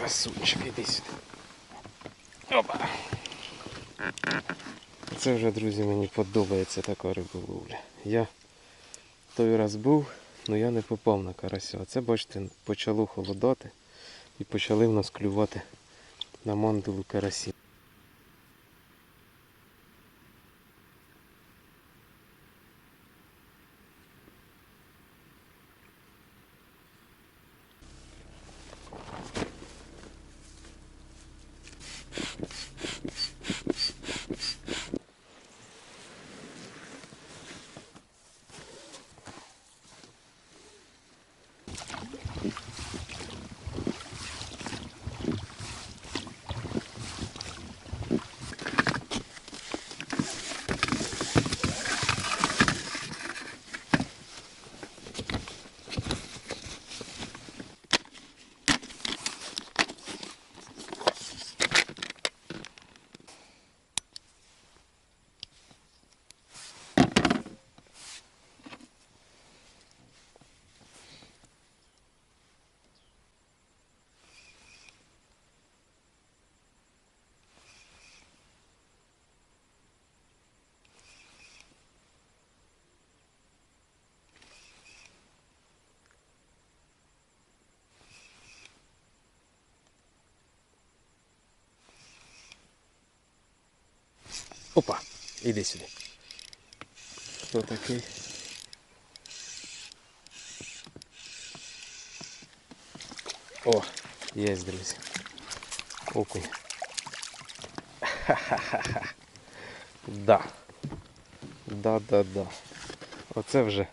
красунчик, іди сюди. Опа. Це вже, друзі, мені подобається така риболовля. Я той раз був, але я не попав на карася. А це, бачите, почало холодати і почали в нас клювати на мандулу карасі. Опа, іди сюди. Хто такий? О, є, друзі. Окунь. Ха-ха-ха. Да. Да, да, да. Оце вже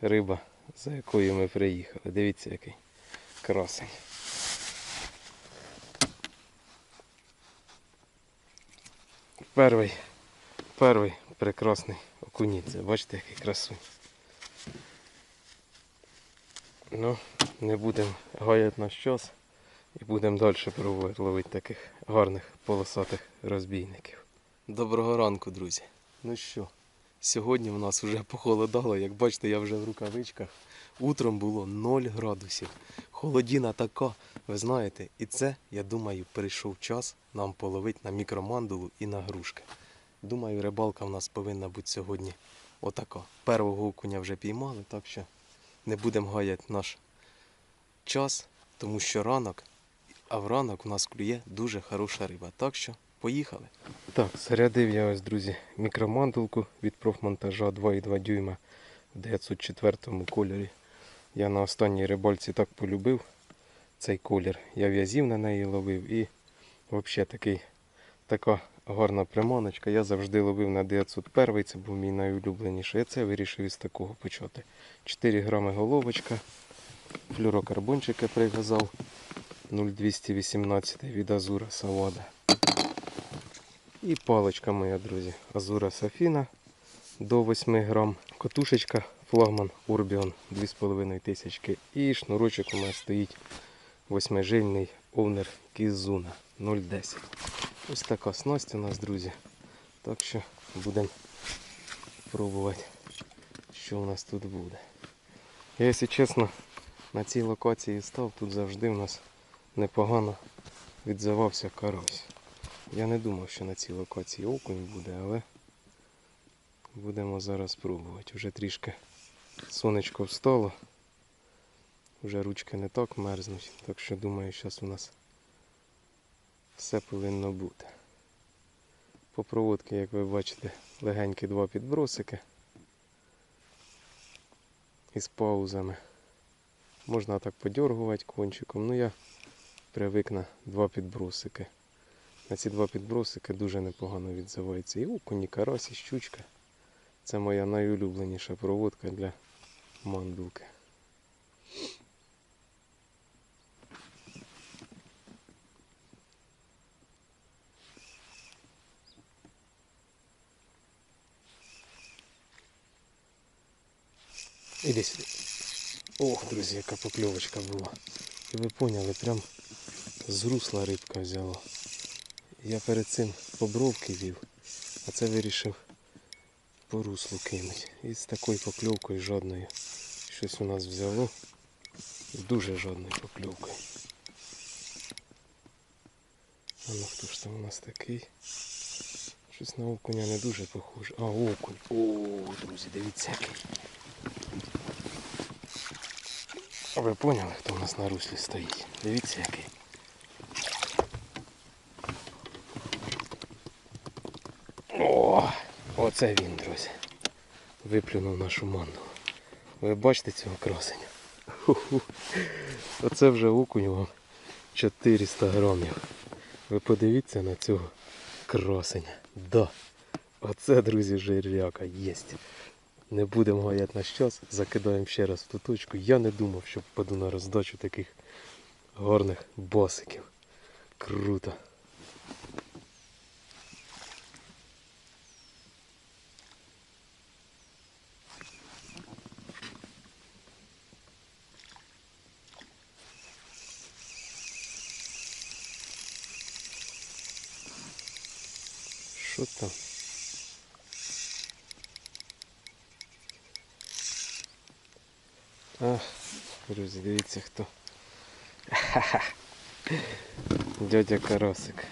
риба, за якою ми приїхали. Дивіться, який красень. Перший, перший прекрасний окуніця. Бачите, який красунь. Ну, не будемо гаяти наш час і будемо далі пробувати ловити таких гарних полосатих розбійників. Доброго ранку, друзі. Ну що, сьогодні в нас вже похолодало, як бачите, я вже в рукавичках. Утром було 0 градусів. Холодіна така, ви знаєте, і це, я думаю, прийшов час нам половити на мікромандулу і на грушки. Думаю, рибалка в нас повинна бути сьогодні отака. Первого окуня вже піймали, так що не будемо гаяти наш час, тому що ранок, а в ранок у нас клює дуже хороша риба. Так що поїхали. Так, зарядив я ось, друзі, мікромандулку від профмонтажа 2,2 дюйма в 904 кольорі. Я на останній рибальці так полюбив цей колір. Я в'язів на неї ловив і взагалі такий, така гарна приманочка. Я завжди ловив на 901, це був мій найулюбленіший. Я це вирішив із такого почати. 4 грами головочка, флюрокарбончики прив'язав 0,218 від Азура Савада. І паличка моя, друзі, Азура Сафіна до 8 грам. Котушечка флагман Урбіон 2500 і шнурочок у мене стоїть восьмижильний овнер Кізуна 0,10. Ось така снасть у нас, друзі. Так що будемо пробувати, що у нас тут буде. Я, якщо чесно, на цій локації став, тут завжди у нас непогано відзивався карась. Я не думав, що на цій локації окунь буде, але будемо зараз пробувати. Вже трішки сонечко встало. Вже ручки не так мерзнуть, так що думаю, зараз у нас все повинно бути. По проводці, як ви бачите, легенькі два підбросики із паузами. Можна так подергувати кончиком, ну я привик на два підбросики. На ці два підбросики дуже непогано відзивається. І окунь, і карась, і щучка. Це моя найулюбленіша проводка для мандулки. Іди сюди. Ох, друзі, яка покльовочка була. І ви поняли, прям з русла рибка взяла. Я перед цим побровки вів, а це вирішив по руслу кинуть. І з такою покльовкою жодною щось у нас взяло. З дуже жодною покльовкою. А ну хто ж там у нас такий? Щось на окуня не дуже похоже. А, окунь. О, друзі, дивіться який. Ви поняли, хто у нас на руслі стоїть? Дивіться який. О, оце він, друзі. Виплюнув нашу манну. Ви бачите цього красення? Оце вже окунь вам 400 грамів. Ви подивіться на цього красення. Да. Оце, друзі, жерляка єсть. Не будемо гаяти наш час, закидаємо ще раз в ту точку. Я не думав, що впаду на роздачу таких гарних босиків. Круто. Що там? Друзі, дивіться хто. Ха-ха. Дядя Каросик.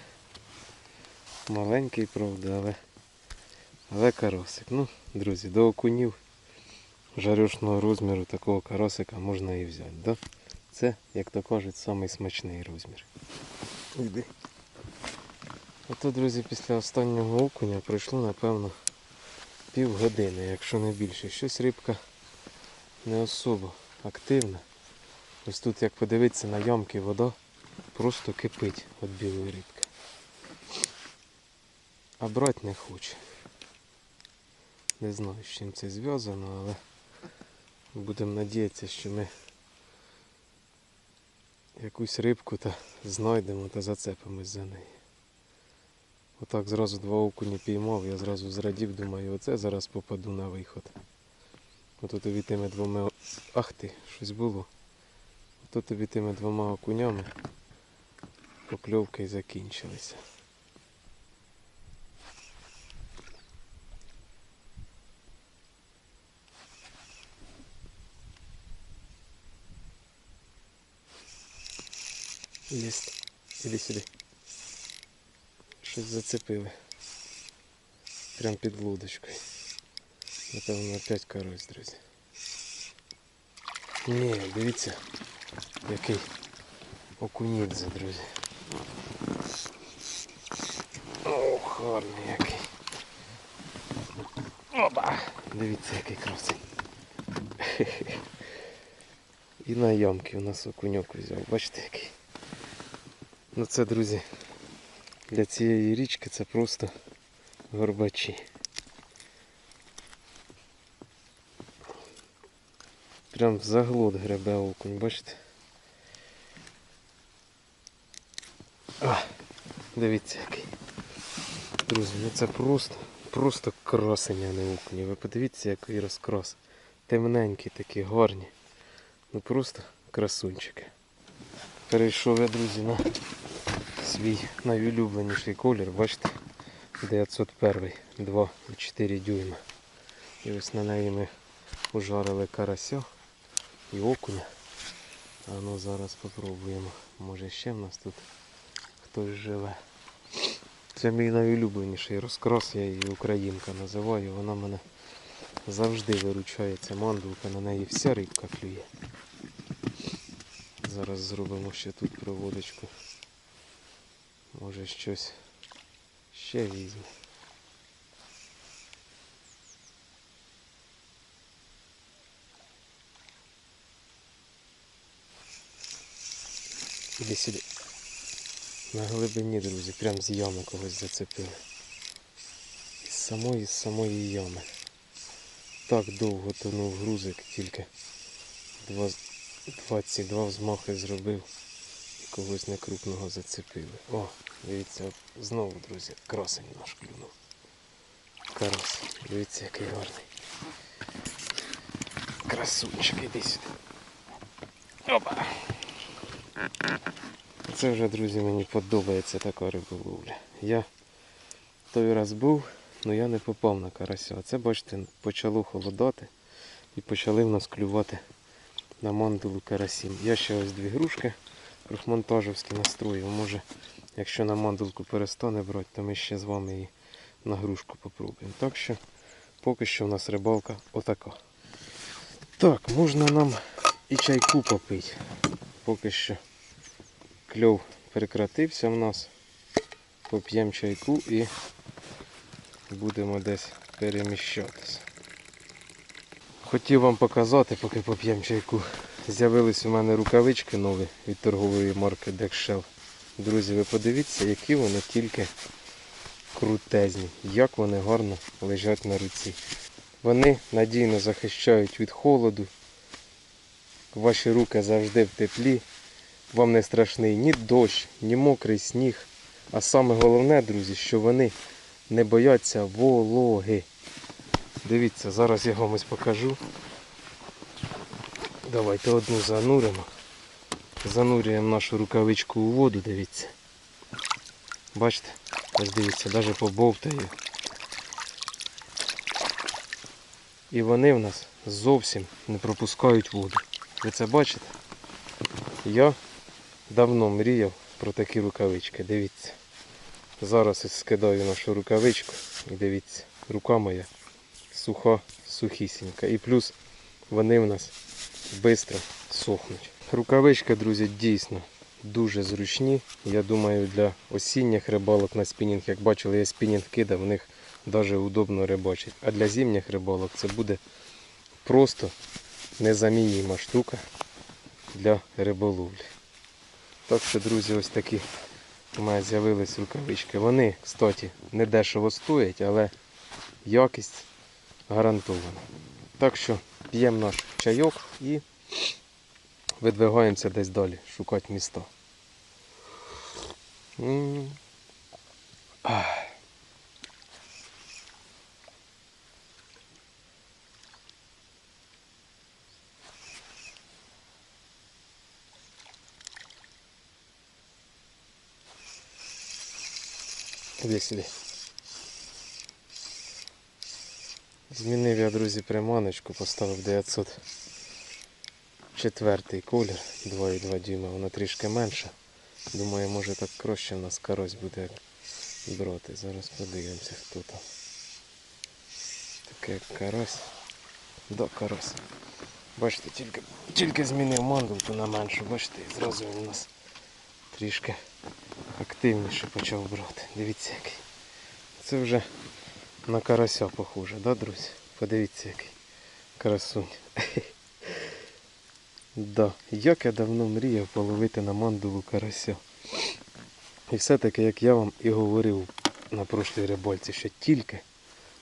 Маленький, правда, але, але каросик. Ну, друзі, до окунів жарюшного розміру такого каросика можна і взяти. Да? Це, як то кажуть, самий смачний розмір. Іди. Ото, друзі, після останнього окуня пройшло, напевно, півгодини, якщо не більше. Щось рибка не особо активна. Ось тут, як подивитися на ямки, вода просто кипить від білої рибки. А брати не хоче. Не знаю, з чим це зв'язано, але будемо надіятися, що ми якусь рибку та знайдемо та зацепимось за неї. Отак зразу два окуні піймав, я зразу зрадів, думаю, оце зараз попаду на виход. Тобі тими двома. Ах ти, щось було. Ото тобі тими двома окунями покльовки й закінчилися. Єсть. Іди сюди. Щось зацепили. Прям під лудочкою. Напевно, опять карась, друзі. Ні, дивіться, який окунідзе, друзі. Ох, гарний який. Опа! Дивіться, який красий. І на ямки у нас окуньок взяв. Бачите який? Ну це, друзі, для цієї річки це просто горбачі. Прям заглот гребе окунь, бачите? А, дивіться який. Друзі, ну це просто, просто красення, а не окунь. Ви подивіться, який розкрас. Темненькі такі, гарні. Ну просто красунчики. Перейшов я, друзі, на свій найулюбленіший колір, бачите? 901 2,4 дюйма. І ось на неї ми ужарили карася і окуня. А ну зараз спробуємо. Може ще в нас тут хтось живе. Це мій найулюбленіший розкрас, я її українка називаю. Вона мене завжди виручає ця мандулка, на неї вся рибка клює. Зараз зробимо ще тут проводочку. Може щось ще візьме. Іди сюди. На глибині, друзі, прям з ями когось зацепили. Із самої з самої ями. Так довго тонув грузик, тільки 22 взмахи зробив і когось некрупного зацепили. О, дивіться, знову, друзі, красень наш клюнув. Карась. Дивіться, який гарний. Красунчик, іди сюди. Опа! Це вже, друзі, мені подобається така риболовля. Я той раз був, але я не попав на карася. А це, бачите, почало холодати і почали в нас клювати на мандулу карасів. Я ще ось дві грушки профмонтажівські настрої. Може, якщо на мандулку перестане брати, то ми ще з вами її на грушку попробуємо. Так що поки що у нас рибалка отака. Так, можна нам і чайку попити. Поки що кльов прекратився в нас. Поп'ємо чайку і будемо десь переміщатися. Хотів вам показати, поки поп'ємо чайку. З'явились у мене рукавички нові від торгової марки Dexshell. Друзі, ви подивіться, які вони тільки крутезні, як вони гарно лежать на руці. Вони надійно захищають від холоду. Ваші руки завжди в теплі. Вам не страшний ні дощ, ні мокрий сніг. А саме головне, друзі, що вони не бояться вологи. Дивіться, зараз я вам ось покажу. Давайте одну зануримо. Занурюємо нашу рукавичку у воду, дивіться. Бачите? Ось дивіться, навіть побовтає. І вони в нас зовсім не пропускають воду. Ви це бачите? Я давно мріяв про такі рукавички. Дивіться. Зараз ось скидаю нашу рукавичку і дивіться, рука моя суха, сухісінька. І плюс вони в нас швидко сохнуть. Рукавички, друзі, дійсно дуже зручні. Я думаю, для осінніх рибалок на спінінг, як бачили, я спінінг кидав, в них навіть удобно рибачить. А для зимніх рибалок це буде просто незамініма штука для риболовлі. Так що, друзі, ось такі у мене з'явились рукавички. Вони, кстати, не дешево стоять, але якість гарантована. Так що п'ємо наш чайок і видвигаємося десь далі, шукати міста. М. сюди. Змінив я, друзі, приманочку, поставив 904 колір 2,2 дюйма, вона трішки менша. Думаю, може так краще в нас карось буде брати. Зараз подивимося, хто там. Таке як карась. Да, карась. Бачите, тільки, тільки змінив мандулку на меншу, бачите, зразу у нас трішки активніше почав брати. Дивіться який. Це вже на карася похоже, да, друзі? Подивіться який красунь. Да, як я давно мріяв половити на мандулу карася. І все-таки, як я вам і говорив на прошлій рибальці, що тільки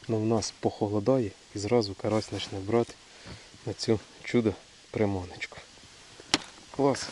ну, в нас похолодає і зразу карась почне брати на цю чудо приманочку. Клас.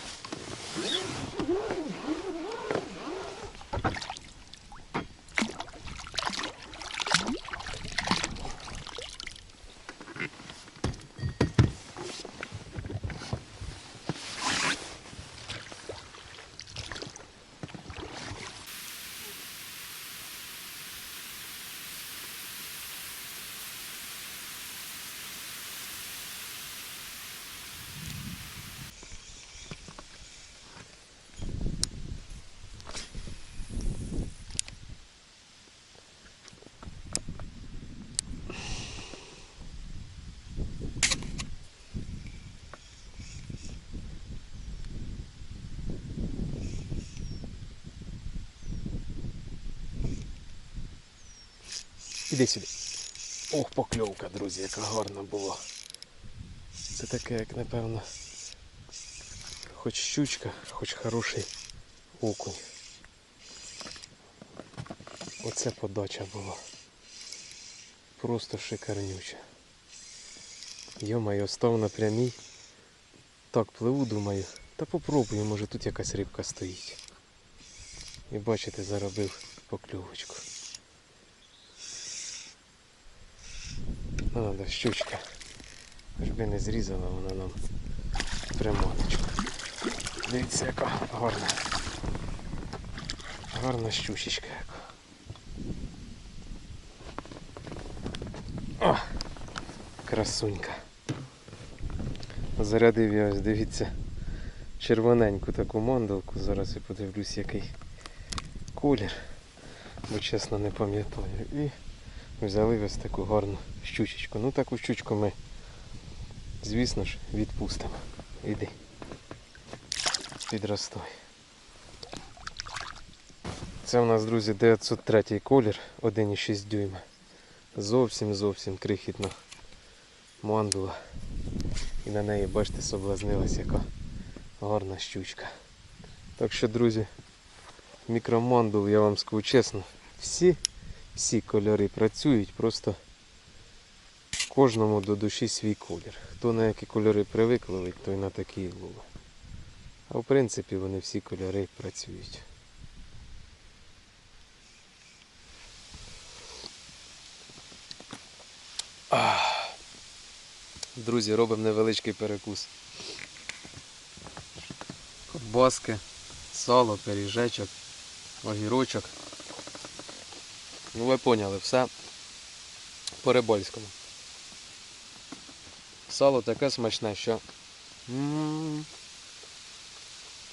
Іди сюди. Ох, покльовка, друзі, яка гарна була. Це таке, як напевно, хоч щучка, хоч хороший окунь. Оце подача була. Просто шикарнюча. Йо-моє, став на прямій. Так, пливу, думаю. Та попробую, може тут якась рибка стоїть. І бачите, заробив покльовочку. Ну, надо щучка. Би не зрізала вона нам приманочку. Дивіться, яка гарна. Гарна щучечка яка. О! Красунька. Зарядив я ось, дивіться, червоненьку таку мандалку. Зараз я подивлюсь, який колір. Бо чесно не пам'ятаю. І взяли ось таку гарну щучечку. Ну таку щучку ми, звісно ж, відпустимо. Іди. Підростай. Це у нас, друзі, 903 колір, 1,6 дюйма. Зовсім зовсім крихітна мандула. І на неї, бачите, соблазнилась яка гарна щучка. Так що, друзі, мікромандул, я вам скажу чесно, всі, всі кольори працюють, просто кожному до душі свій колір. Хто на які кольори привик ловить, той на такі ловить. А в принципі вони всі кольори працюють. Друзі, робимо невеличкий перекус. Ковбаски, сало, пиріжечок, огірочок. Ну ви поняли, все по-рибольському. Сало таке смачне, що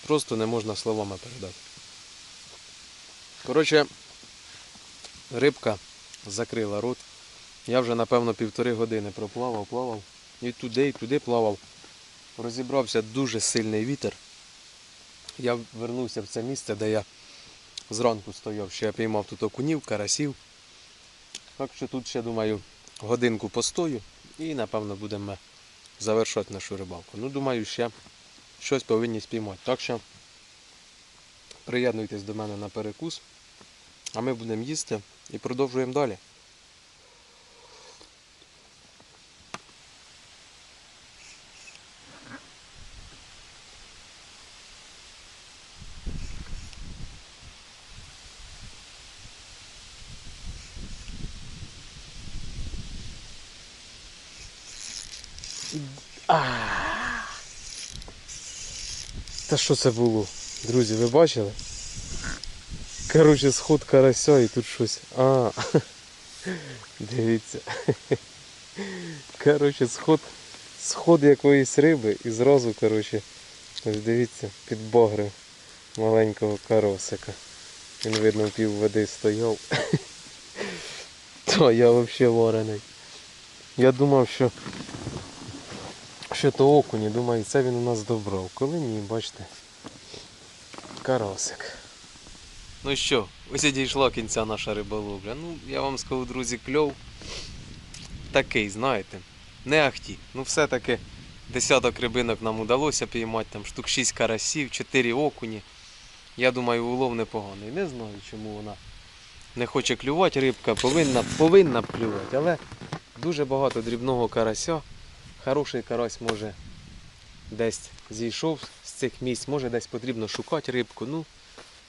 просто не можна словами передати. Коротше, рибка закрила рот. Я вже напевно півтори години проплавав, плавав. І туди, і туди плавав. Розібрався дуже сильний вітер. Я вернувся в це місце, де я зранку стояв, ще я піймав тут окунів, карасів. Так що тут ще, думаю, годинку постою і напевно будемо завершувати нашу рибалку. Ну, думаю, ще щось повинні спіймати. Так що приєднуйтесь до мене на перекус, а ми будемо їсти і продовжуємо далі. Та що це було? Друзі, ви бачили? Коротше, сход карася і тут щось. А, дивіться. Коротше, сход, сход якоїсь риби і зразу, коротше, ось дивіться, підбагрив маленького каросика. Він, видно, пів води стояв. То я взагалі варений. Я думав, що що то окуні, думаю, це він у нас добрав. Коли ні, бачите. Каросик. Ну що, ось і дійшла кінця наша риболовля. Ну, я вам скажу, друзі, кльов такий, знаєте, не ахті. Ну все-таки десяток рибинок нам удалося піймати, там штук 6 карасів, 4 окуні. Я думаю, улов непоганий. Не знаю, чому вона не хоче клювати. Рибка повинна, повинна клювати, але дуже багато дрібного карася. Хороший карась може десь зійшов з цих місць, може десь потрібно шукати рибку, ну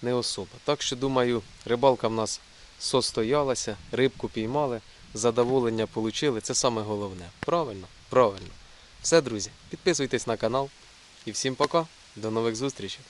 не особа. Так що думаю, рибалка в нас состоялася, рибку піймали, задоволення отримали. Це саме головне. Правильно? Правильно. Все, друзі, підписуйтесь на канал і всім пока. До нових зустрічей.